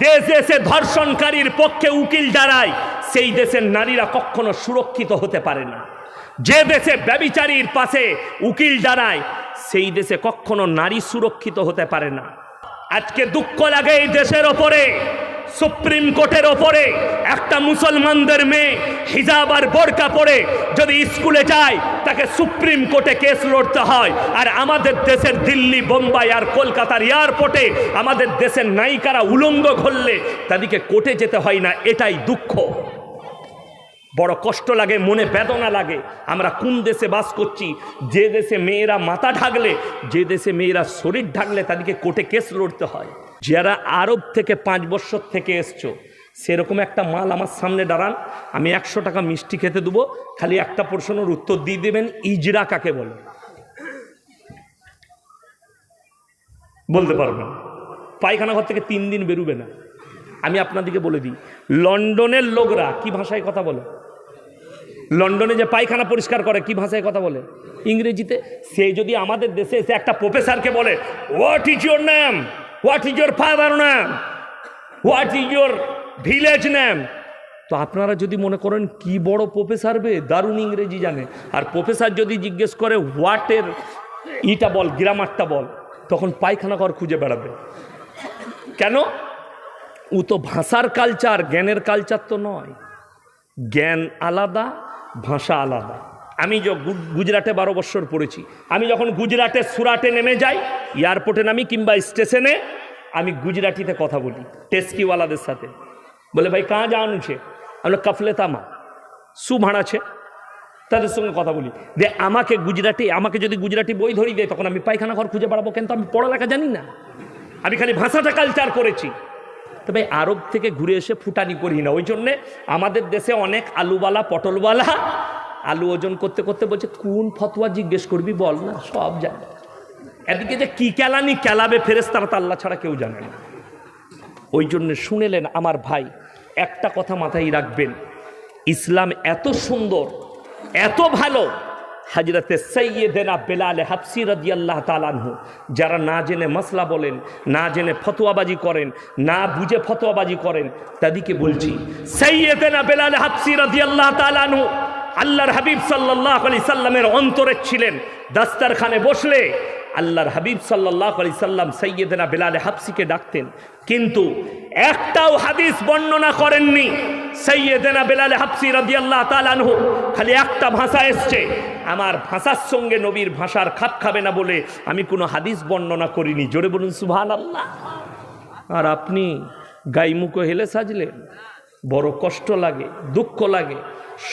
দেশ দেশে ধর্ষণকারীর পক্ষে উকিল দাঁড়ায়, সেই দেশের নারীরা কখনো সুরক্ষিত হতে পারে না। যে দেশে ব্যবিচারীর পাশে উকিল দাঁড়ায়, সেই দেশে কখনো নারী সুরক্ষিত হতে পারে না। আজকে দুঃখ লাগে এই দেশের ওপরে। সুপ্রিম কোর্টের ওপরে একটা মুসলমানদের মেয়ে হিজাব আর বোরকা পরে যদি স্কুলে যায়, তাকে সুপ্রিম কোর্টে কেস লড়তে হয়। আর আমাদের দেশের দিল্লি, বোম্বাই আর কলকাতার এয়ারপোর্টে আমাদের দেশের নায়িকারা উলঙ্গ ঘললে তাদেরকে কোর্টে যেতে হয় না, এটাই দুঃখ। বড় কষ্ট লাগে, মনে বেদনা লাগে। আমরা কোন দেশে বাস করছি? যে দেশে মেয়েরা মাথা ঢাকলে, যে দেশে মেয়েরা শরীর ঢাকলে তাদেরকে কোর্টে কেস লড়তে হয়। যারা আরব থেকে পাঁচ বছর থেকে এসছো, সেরকম একটা মাল আমার সামনে দাঁড়ান, আমি একশো টাকা মিষ্টি খেতে দেবো, খালি একটা প্রশ্নের উত্তর দিয়ে দেবেন, ইজরা কাকে বলে? বলতে পারবেন। পায়খানা ঘর থেকে তিন দিন বেরোবে না। আমি আপনাদেরকে বলে দিই, লন্ডনের লোকরা কি ভাষায় কথা বলে? লন্ডনে যে পায়খানা পরিষ্কার করে, কি ভাষায় কথা বলে? ইংরেজিতে। সে যদি আমাদের দেশে এসে একটা প্রফেসরকে বলে what is your name what is your father name what is your village name তো আপনারা যদি মনে করেন কি বড় প্রফেসর বে, দারুণ ইংরেজি জানে। আর প্রফেসর যদি জিজ্ঞেস করে হোয়াটের ইটা বল, গ্রামারটা বল? তখন পায়খানা ঘর খুঁজে বেড়াবে। কেন? ও তো ভাষার কালচার জ্ঞানের কালচার তো নয়। জ্ঞান আলাদা, ভাষা আলাদা। আমি গুজরাটে বারো বছর পড়েছি। আমি যখন গুজরাটে সুরাটে নেমে যাই, এয়ারপোর্টে নামি কিংবা স্টেশনে, আমি গুজরাটিতে কথা বলি, টেস্কিওয়ালাদের সাথে। বলে, ভাই কাঁ যাওয়ানো ছে আমরা, কফলে তামা। সু ভাড়াছে তাদের সঙ্গে কথা বলি। যে আমাকে গুজরাটি, আমাকে যদি গুজরাটি বই ধরিয়ে দেয়, তখন আমি পায়খানা ঘর খুঁজে বেড়াবো কিন্তু আমি পড়ালেখা জানি না। আমি খালি ভাষাটা কালচার করেছি। তবে আরব থেকে ঘুরে এসে ফুটানি করি না। ওই জন্যে আমাদের দেশে অনেক আলুওয়ালা, পটলওয়ালা আলু ওজন করতে করতে বলছে, কোন ফতোয়া জিজ্ঞেস করবি বল না, সব জানে। এদিকে যে কি কেলানি কেলাবে ফেরেস্তারা তো আল্লাহ ছাড়া কেউ জানে না। ওই জন্য শুনেলেন, আমার ভাই, একটা কথা মাথায় রাখবেন। ইসলাম এত সুন্দর, এত ভালো। হাজরতে সৈয়দেনা বেলালে হাফসি রাজি আল্লাহ তালানহু যারা না জেনে মশলা বলেন, না জেনে ফতোয়াবাজি করেন, না বুঝে ফতোয়াবাজি করেন, তাদেরকে বলছি সৈয়দেনা বেলালে হাফসি রাজি আল্লাহ তালানহু আল্লাহর হাবিব সাল্লাহ আলি সাল্লামের অন্তরে ছিলেন। দাস্তারখানে বসলে আল্লাহর হাবিব সাল্লাহ আলি সাল্লাম সৈয়দেনা বেলালে হাফসিকে ডাকতেন। কিন্তু একটাও হাদিস বর্ণনা করেননি। সৈয়দেনা বেলালে হাফসি রাদি আল্লাহ তালানহু খালি একটা ভাষা এসছে, আমার ভাষার সঙ্গে নবীর ভাষার খাপ খাবে না বলে আমি কোনো হাদিস বর্ণনা করিনি। জোরে বলুন সুভান আল্লাহ আর আপনি গাইমুখো হেলে সাজলেন। বড় কষ্ট লাগে, দুঃখ লাগে।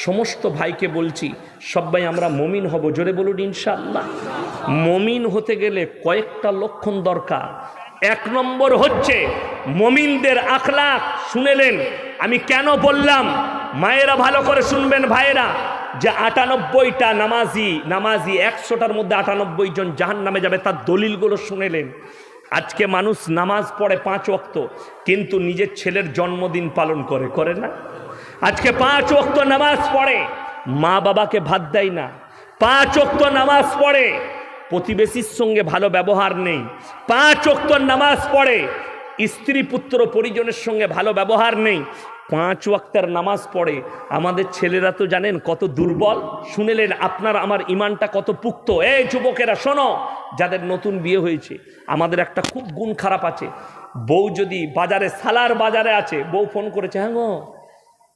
সমস্ত ভাইকে বলছি সবাই আমরা মমিন হব, জোরে বলুন ইনশাল্লাহ মমিন হতে গেলে কয়েকটা লক্ষণ দরকার। এক নম্বর হচ্ছে মমিনদের আখলাক শুনেলেন, আমি কেন বললাম? মায়েরা ভালো করে শুনবেন ভাইয়েরা, যে আটানব্বইটা নামাজি নামাজি একশোটার মধ্যে আটানব্বই জন জাহান নামে যাবে, তার দলিলগুলো শুনেলেন। আজকে মানুষ নামাজ পড়ে পাঁচ অক্ত কিন্তু নিজের ছেলের জন্মদিন পালন করে করে না। আজকে পাঁচ অক্ত নামাজ পড়ে, মা বাবাকে ভাত দেয় না। পাঁচ অক্ত নামাজ পড়ে, প্রতিবেশীর সঙ্গে ভালো ব্যবহার নেই। পাঁচ অক্ত নামাজ পড়ে স্ত্রী পুত্র পরিজনের সঙ্গে ভালো ব্যবহার নেই। পাঁচ ওয়াক্তের নামাজ পড়ে। আমাদের ছেলেরা তো জানেন কত দুর্বল। শুনেলেন, আপনার আমার ইমানটা কত পুক্ত? এই যুবকেরা, শোনো, যাদের নতুন বিয়ে হয়েছে, আমাদের একটা খুব গুণ খারাপ আছে। বউ যদি বাজারে, সালার বাজারে আছে, বউ ফোন করেছে হ্যাঁ গো,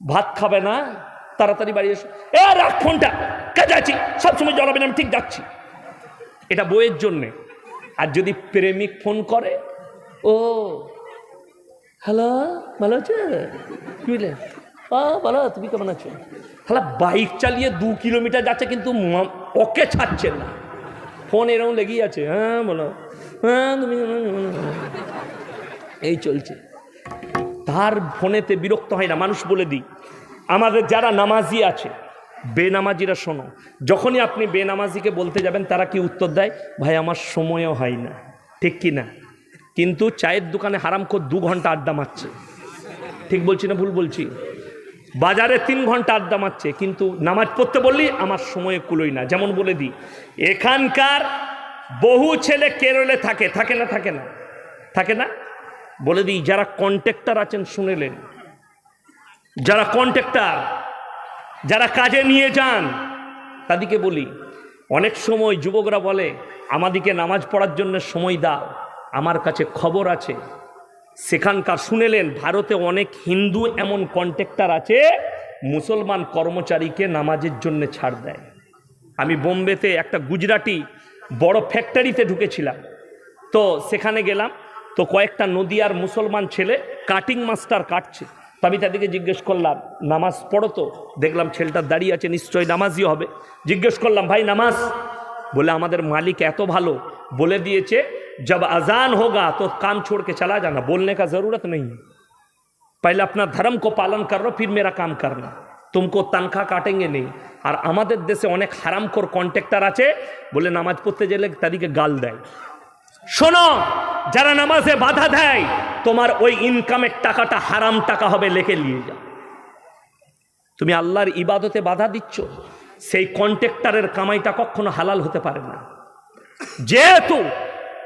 ভাত খাবে না? তাড়াতাড়ি বাড়ি এসো। এ, রাখ ফোনটা কাজে আছি সবসময় জ্বলাবেন আমি ঠিক যাচ্ছি। এটা বইয়ের জন্যে। আর যদি প্রেমিক ফোন করে, ও হ্যালো ভালো আছে? কি বলে ও ভালো, তুমি কেমন আছো? হ্যালো বাইক চালিয়ে দু কিলোমিটার যাচ্ছে কিন্তু ওকে ছাড়ছে না। ফোন এরকম লেগেই আছে। হ্যাঁ বলো। হ্যাঁ তুমি এই চলছে। তার ফোনেতে বিরক্ত হয় না, মানুষ বলে দিই। আমাদের যারা নামাজি আছে, বেনামাজিরা শোনো, যখনই আপনি বেনামাজিকে বলতে যাবেন, তারা কি উত্তর দেয়? ভাই, আমার সময়ও হয় না। ঠিক কি না? কিন্তু চায়ের দোকানে হারাম করে দু ঘণ্টা আড্ডা মারছে। ঠিক বলছি না ভুল বলছি? বাজারে তিন ঘণ্টা আড্ডা মারছে, কিন্তু নামাজ পড়তে বললি আমার সময়ে কুলোই না। যেমন বলে দিই, এখানকার বহু ছেলে কেরলে থাকে থাকে না থাকে না? থাকে না? বলে দিই, যারা কন্ট্রাক্টর আছেন শুনেলেন। যারা কন্ট্রাক্টর, যারা কাজে নিয়ে যান, তাদেরকে বলি, অনেক সময় যুবকরা বলে আমাদিকে নামাজ পড়ার জন্য সময় দাও। আমার কাছে খবর আছে। সেখানকার শুনেলেন, ভারতে অনেক হিন্দু এমন কন্ট্রাক্টর আছে, মুসলমান কর্মচারীকে নামাজের জন্য ছাড় দেয়। আমি বোম্বেতে একটা গুজরাটি বড় ফ্যাক্টরিতে ঢুকেছিলাম। তো সেখানে গেলাম, তো কয়েকটা নদিয়ার মুসলমান ছেলে কাটিং মাস্টার কাটছে। তো আমি তাদেরকে জিজ্ঞেস করলাম, নামাজ পড়ো তো? দেখলাম ছেলেটা দাঁড়িয়ে আছে, নিশ্চয়ই নামাজই হবে। জিজ্ঞেস করলাম, ভাই, নামাজ বলে আমাদের মালিক এত ভালো বলে দিয়েছে जब अजान होगा तो काम छोड़ के चला जाना बोलने का ज़रूरत नहीं है पहले अपना धर्म को पालन कर लो फिर मेरा काम करना तुमको तनखा काटेंगे नहीं আর আমাদের দেশে অনেক হারামখোর কন্ট্রাক্টর আছে বলে নামাজ পড়তে গেলে তাদেরকে গাল দেয় শোনো যারা নামাজে বাধা দেয় তোমার ওই ইনকামের টাকাটা হারাম টাকা হবে লেখে নিয়ে যাও তুমি আল্লাহর ইবাদতে বাধা দিচ্ছ সেই কন্ট্রাক্টরের কামাইটা কখনো হালাল হতে পারে না। যেহেতু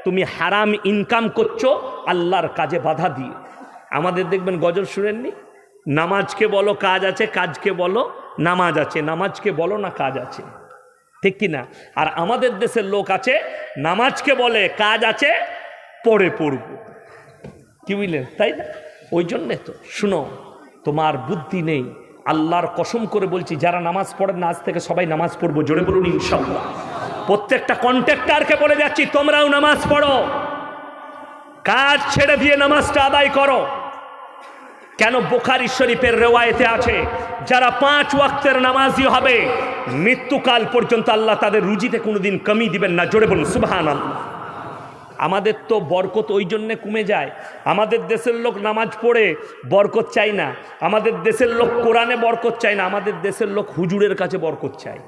তুমি হারাম ইনকাম করছ, আল্লাহর কাজে বাধা দিয়ে। আমাদের দেখবেন গজল শুনেননি? নামাজকে বলো, কাজ আছে, কাজকে বলো, নামাজ আছে। নামাজকে বলো না, কাজ আছে। ঠিক কি না? আর আমাদের দেশের লোক আছে, নামাজকে বলে, কাজ আছে পরে পড়ব। কি বুঝলেন? তাই না? ওই জন্যে তো। শুনো, তোমার বুদ্ধি নেই। আল্লাহর কসম করে বলছি, যারা নামাজ পড়েন না, আজ থেকে সবাই নামাজ পড়ব, জোরে বলুন ইনশাল্লাহ প্রত্যেকটা কন্ট্রাক্টারকে বলে যাচ্ছি, তোমরাও নামাজ পড়ো। কাজ ছেড়ে দিয়ে নামাজটা আদায় করো। কেন বোখারি শরীফের রেওয়ায়েতে আছে, যারা পাঁচ ওয়াক্তের নামাজি হবে, মৃত্যুকাল পর্যন্ত আল্লাহ তাদের রুজিতে কোনোদিন কমি দিবেন না, জোরে বলুন সুবাহান আল্লাহ আমাদের তো বরকত ওই জন্যে কমে যায়। আমাদের দেশের লোক নামাজ পড়ে বরকত চায় না। আমাদের দেশের লোক কোরআনে বরকত চায় না। আমাদের দেশের লোক হুজুরের কাছে বরকত চায়।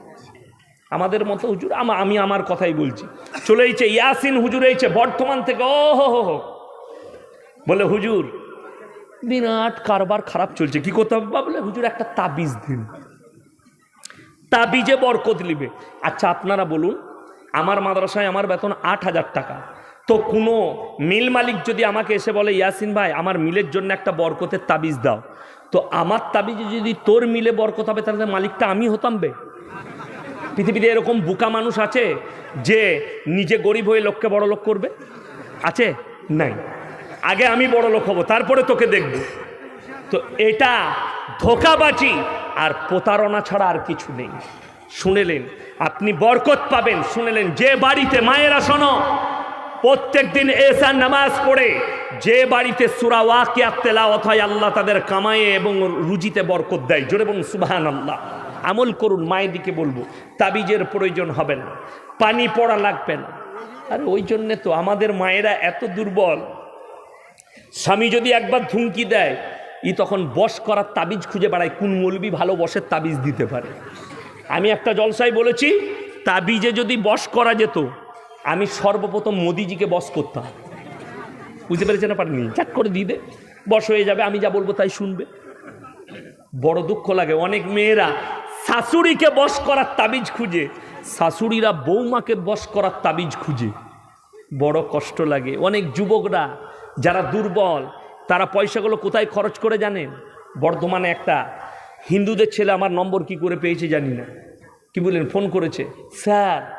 আমাদের মতো হুজুর, আমি আমার কথাই বলছি। চলে এইছে ইয়াসিন হুজুর এইছে বর্তমান থেকে ও হো হো হো। বলে, হুজুর, বিরাট কারবার খারাপ চলছে। কি করতে হবে? বলে, হুজুর, একটা তাবিজ দিন। তাবিজে বরকত নিবে। আচ্ছা আপনারা বলুন, আমার মাদ্রাসায় আমার বেতন আট হাজার টাকা। তো কোনো মিল মালিক যদি আমাকে এসে বলে, ইয়াসিন ভাই, আমার মিলের জন্য একটা বরকতের তাবিজ দাও। তো আমার তাবিজে যদি তোর মিলে বরকত হবে, তাহলে মালিকটা আমি হতাম বে। পৃথিবীতে এরকম বুকা মানুষ আছে যে নিজে গরিব হয়ে লোককে বড় লোক করবে? আছে? নাই। আগে আমি বড় লোক হব, তারপরে তোকে দেখব। তো এটা ধোকাবাজি আর প্রতারণা ছাড়া আর কিছু নেই। শুনেলেন আপনি বরকত পাবেন। শুনেলেন যে বাড়িতে মায়েরা শোনো প্রত্যেক দিন এসা নামাজ পড়ে যে বাড়িতে সুরা ওয়াকিয়া তেলাওয়াত হয়, আল্লাহ তাদের কামায়ে এবং রুজিতে বরকত দেয়। জোরে বলুন সুবাহান আল্লাহ আমল করুন, মায়ের দিকে বলব, তাবিজের প্রয়োজন হবে না, পানি পড়া লাগবে না। আর ওই জন্যে তো আমাদের মায়েরা এত দুর্বল। স্বামী যদি একবার ধুমকি দেয়, ই তখন বস করার তাবিজ খুঁজে বেড়ায়, কোন মলবি ভালো বসের তাবিজ দিতে পারে। আমি একটা জলসায় বলেছি, তাবিজে যদি বস করা যেত আমি সর্বপ্রথম মোদিজিকে বস করতাম। বুঝতে পেরেছেন না পারেনি চাক করে দিয়ে দে। বস হয়ে যাবে, আমি যা বলব তাই শুনবে। বড় দুঃখ লাগে, অনেক মেয়েরা শাশুড়িকে বস করার তাবিজ খুঁজে। শাশুড়িরা বৌমাকে বস করার তাবিজ খুঁজে। বড় কষ্ট লাগে। অনেক যুবকরা যারা দুর্বল, তারা পয়সাগুলো কোথায় খরচ করে জানেন? বর্ধমানে একটা হিন্দুদের ছেলে আমার নম্বর কি করে পেয়েছে জানি না। কি বললেন? ফোন করেছে। স্যার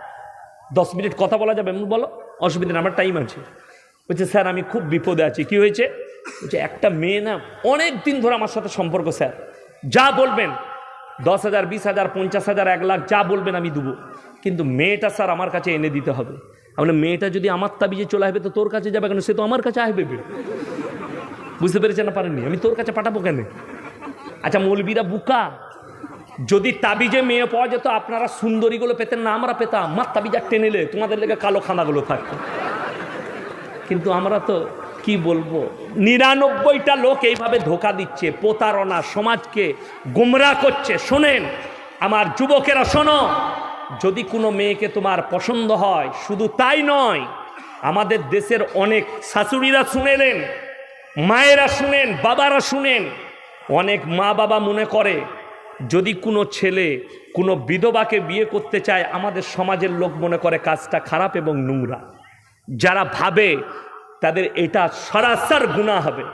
দশ মিনিট কথা বলা যাবে, এমন বলো, অসুবিধা আমার টাইম আছে। বলছে, স্যার, আমি খুব বিপদে আছি। কি হয়েছে? বলছে, একটা মেয়ে না অনেক দিন ধরে আমার সাথে সম্পর্ক, স্যার। যা বলবেন, দশ হাজার, বিশ হাজার, পঞ্চাশ হাজার, এক লাখ, যা বলবেন আমি দেবো। কিন্তু মেয়েটা, স্যার, আমার কাছে এনে দিতে হবে। আমরা মেয়েটা যদি আমার তাবিজে চলে আসবে, তো তোর কাছে যাবে কেন? সে তো আমার কাছে আসবে বুঝতে পেরেছে না পারেননি? আমি তোর কাছে পাঠাবো কেন? আচ্ছা মৌলবীরা বুকা। যদি তাবিজে মেয়ে পাওয়া যেত, আপনারা সুন্দরীগুলো পেতেন না, আমরা পেতাম। আমার তাবিজা টেনেলে তোমাদের লেগে কালো খানাগুলো থাকতো। কিন্তু আমরা তো কি বলব? নিরানব্বইটা লোক এইভাবে ধোকা দিচ্ছে, প্রতারণা, সমাজকে গুমরা করছে। শোনেন, আমার যুবকেরা, শোনো, যদি কোনো মেয়েকে তোমার পছন্দ হয়, শুধু তাই নয়, আমাদের দেশের অনেক শাশুড়িরা শুনেলেন, মায়েরা শুনেন, বাবারা শুনেন, অনেক মা বাবা মনে করে যদি কোনো ছেলে কোনো বিধবাকে বিয়ে করতে চায়, আমাদের সমাজের লোক মনে করে কাজটা খারাপ এবং নোংরা। যারা ভাবে তাদের এটা সরাসর গুণা হবে।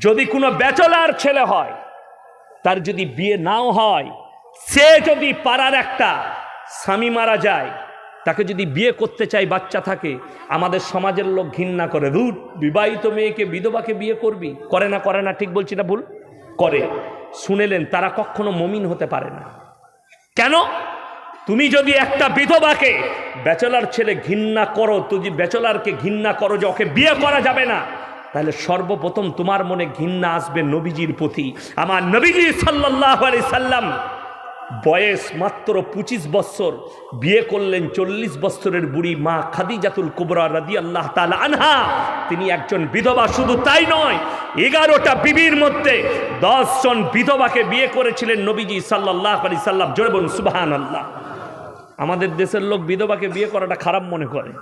যদি কোনো ব্যাচলার ছেলে হয়, তার যদি বিয়ে নাও হয়, সে যদি পাড়ার একটা স্বামী মারা যায়, তাকে যদি বিয়ে করতে চাই বাচ্চা থাকে, আমাদের সমাজের লোক ঘৃণা করে রুট বিবাহিত মেয়েকে বিধবাকে বিয়ে করবি? করে না করে না, ঠিক বলছি না, ভুল? করে। শুনেলেন, তারা কখনো মমিন হতে পারে না। কেন? তুমি যদি একটা বিধবাকে ব্যাচেলার ছেলে ঘৃণা করো, তুমি ব্যাচেলারকে ঘৃণা করো যে ওকে বিয়ে করা যাবে না, তাহলে সর্বপ্রথম তোমার মনে ঘৃণা আসবে নবীজির প্রতি। আমার নবীজি সাল্লাহ আলি সাল্লাম বয়স মাত্র পঁচিশ বৎসর বিয়ে করলেন চল্লিশ বৎসরের বুড়ি মা খাদিজাতুল কুবরা রাদি আল্লাহ আনহা। তিনি একজন বিধবা, শুধু তাই নয়, এগারোটা বিবির মধ্যে দশজন বিধবাকে বিয়ে করেছিলেন নবীজি সাল্লাহ আলি সাল্লাম। জোরে সুবাহান আল্লাহ আমাদের দেশের লোক বিধবাকে বিয়ে করাটা খারাপ মনে করে।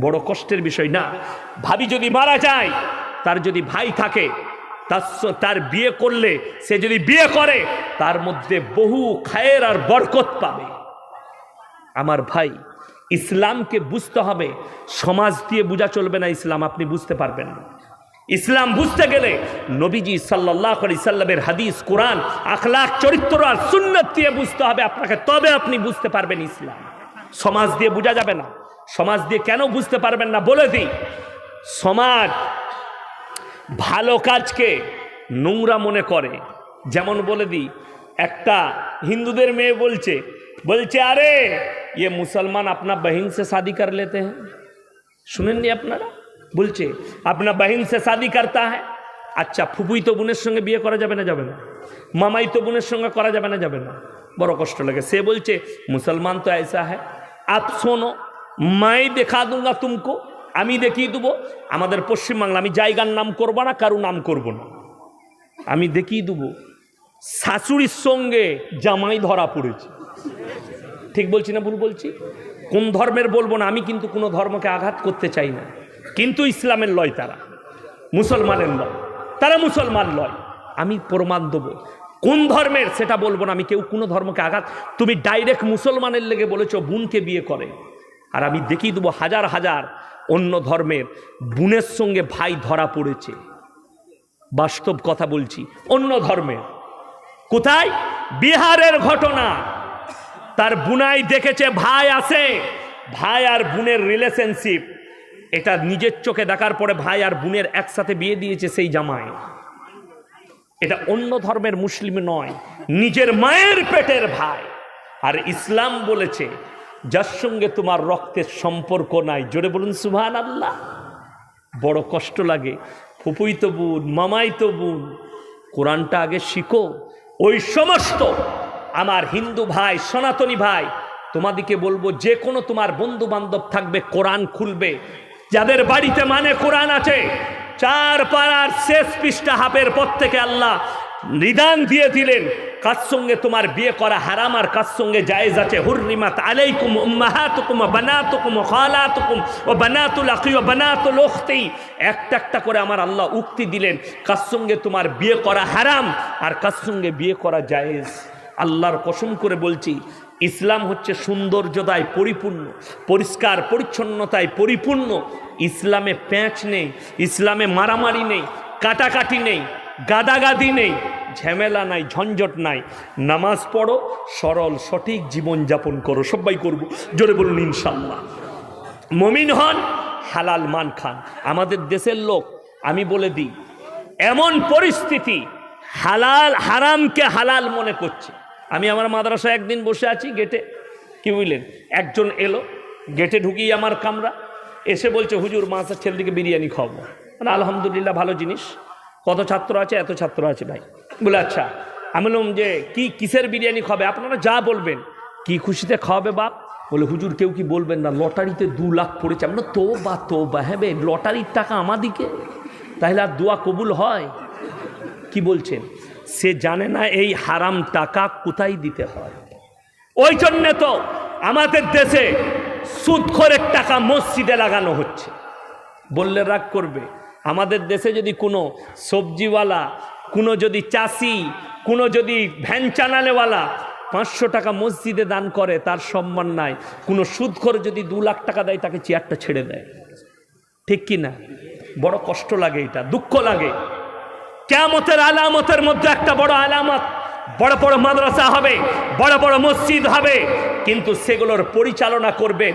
বড় কষ্টের বিষয় না। ভাবি যদি মারা যায়, তার যদি ভাই থাকে তার বিয়ে করলে সে যদি বিয়ে করে, তার মধ্যে বহু খায়ের আর বরকত পাবে। আমার ভাই, ইসলামকে বুঝতে হবে। সমাজ দিয়ে বোঝা চলবে না ইসলাম, আপনি বুঝতে পারবেন না। ইসলাম বুঝতে গেলে নবীজি সাল্লাহ আলি সাল্লামের হাদিস, কোরআন আখলাক চরিত্র আর সুন্নত দিয়ে বুঝতে হবে। আপনাকে তবে আপনি বুঝতে পারবেন ইসলাম। সমাজ দিয়ে বোঝা যাবে না। সমাজ দিয়ে কেন বুঝতে পারবেন না বলে দিই। সমাজ ভালো কাজকে নোংরা মনে করে। যেমন বলে দিই একটা হিন্দুদের মেয়ে বলছে বলছে, আরে ইয়ে মুসলমান আপনার বহিন সে শাদি কর লেতে হ্যাঁ শুনেননি আপনারা? বলছে আপনার বহিন সে শাদি করতা হ্যাঁ আচ্ছা ফুপুই তো বোনের সঙ্গে বিয়ে করা যাবে না যাবে না। মামাই তো বোনের সঙ্গে করা যাবে না যাবে না। বড় কষ্ট লাগে। সে বলছে, মুসলমান তো এসা হ্যাঁ আপ শোনো, মাই দেখা দুঙ্গা তুমকো। আমি দেখিয়ে দেবো, আমাদের পশ্চিমবাংলা, আমি জায়গার নাম করব না, কারও নাম করব না। আমি দেখিয়ে দেবো, শাশুড়ির সঙ্গে জামাই ধরা পড়েছে। ঠিক বলছি না ভুল বলছি? কোন ধর্মের বলব না, আমি কিন্তু কোনো ধর্মকে আঘাত করতে চাই না। কিন্তু ইসলামের লয় তারা, মুসলমানের লয়। তারা মুসলমান লয়। আমি প্রমাণ দেবো, কোন ধর্মের সেটা বলব না, আমি কেউ কোনো ধর্মকে আঘাত। তুমি ডাইরেক্ট মুসলমানের লেগে বলেছ, বোনকে বিয়ে করে। আর আমি দেখিয়ে দেবো হাজার হাজার অন্য ধর্মের বোনের সঙ্গে ভাই ধরা পড়েছে। বাস্তব কথা বলছি, অন্য ধর্মের কোথায়? বিহারের ঘটনা। তার বুনাই দেখেছে, ভাই আছে। ভাই আর বোনের রিলেশনশিপ এটা নিজের চোখে দেখার পরে ভাই আর বোনের একসাথে বিয়ে দিয়েছে সেই জামাই। এটা অন্য ধর্মের মুসলিম নয়, নিজের মায়ের পেটের ভাই। আর ইসলাম বলেছে যার সঙ্গে তোমার রক্তের সম্পর্ক নাই। জোরে বলুন সুভান আল্লাহ বড় কষ্ট লাগে। ফুপুই তো বোন, মামাই তো বোন, কোরআনটা আগে শিখো। ওই সমস্ত আমার হিন্দু ভাই, সনাতনী ভাই, তোমাদিকে বলব, যে কোনো তোমার বন্ধু বান্ধব থাকবে, কোরআন খুলবে। যাদের বাড়িতে মানে কোরআন আছে, চার পাড়ার শেষ পৃষ্ঠা হাফের পর থেকে আল্লাহ নিদান দিয়ে দিলেন। কার সঙ্গে তোমার বিয়ে করা হারাম আর কার সঙ্গে জায়েজ আছে? হুররিমাত আলাইকুম উম্মাহাতুকুম বানাতুকুম খালাতুকুম ও বানাতুল আখি ওয়া বানাতুল উখতি। একটা একটা করে আমার আল্লাহ উক্তি দিলেন, কার সঙ্গে তোমার বিয়ে করা হারাম আর কার সঙ্গে বিয়ে করা জায়েজ। আল্লাহর কসম করে বলছি, ইসলাম হচ্ছে সৌন্দর্যতায় পরিপূর্ণ, পরিষ্কার, পরিচ্ছন্নতায় পরিপূর্ণ। ইসলামে প্যাঁচ নেই, ইসলামে মারামারি নেই, কাটাকাটি নেই, গাদাগাদি নেই ঝামেলা নাই, ঝঞ্ঝট নাই। নামাজ পড়ো, সরল, সঠিক জীবনযাপন করো, সবাই করব। জোরে বলুন, ইনশাল্লাহ। মমিন হন, হালাল মান খান। আমাদের দেশের লোক, আমি বলে দিই, এমন পরিস্থিতি হালাল, হারামকে হালাল মনে করছে। আমি আমার মাদ্রাসায় একদিন বসে আছি গেটে, কি বুঝলেন? একজন এলো, গেটে ঢুকিয়ে আমার কামরা, এসে বলছে, হুজুর মাছের ছেলেদিকে বিরিয়ানি খাওয়াবো। মানে আলহামদুলিল্লাহ, ভালো জিনিস। কত ছাত্র আছে? এত ছাত্র আছে ভাই। বলে আচ্ছা আমি বললাম যে, কি কিসের বিরিয়ানি খাবে? আপনারা যা বলবেন। কি খুশিতে খাওয়াবে বাপ? বলে, হুজুর, কেউ কি বলবেন না, লটারিতে দু লাখ পড়েছে। আমরা তো বা তো বা হ্যাঁ লটারির টাকা আমাদিকে। তাহলে আর দোয়া কবুল হয়? কি বলছেন? সে জানে না এই হারাম টাকা কোথায় দিতে হয়। ওই জন্যে তো আমাদের দেশে সুদখোরের টাকা মসজিদে লাগানো হচ্ছে। বললে রাগ করবে। আমাদের দেশে যদি কোনো সবজিওয়ালা কোনো যদি চাষি, কোনো যদি ভ্যান চানালেওয়ালা পাঁচশো টাকা মসজিদে দান করে, তার সম্মান নাই। কোনো সুদখোর যদি দু লাখ টাকা দেয়, তাকে চেয়ারটা ছেড়ে দেয়। ঠিক কি না? বড় কষ্ট লাগে এটা, দুঃখ লাগে। কেমতের আলামতের মধ্যে একটা বড় আলামত। বড় বড় মাদ্রাসা হবে, বড় বড় মসজিদ হবে, কিন্তু সেগুলোর পরিচালনা করবে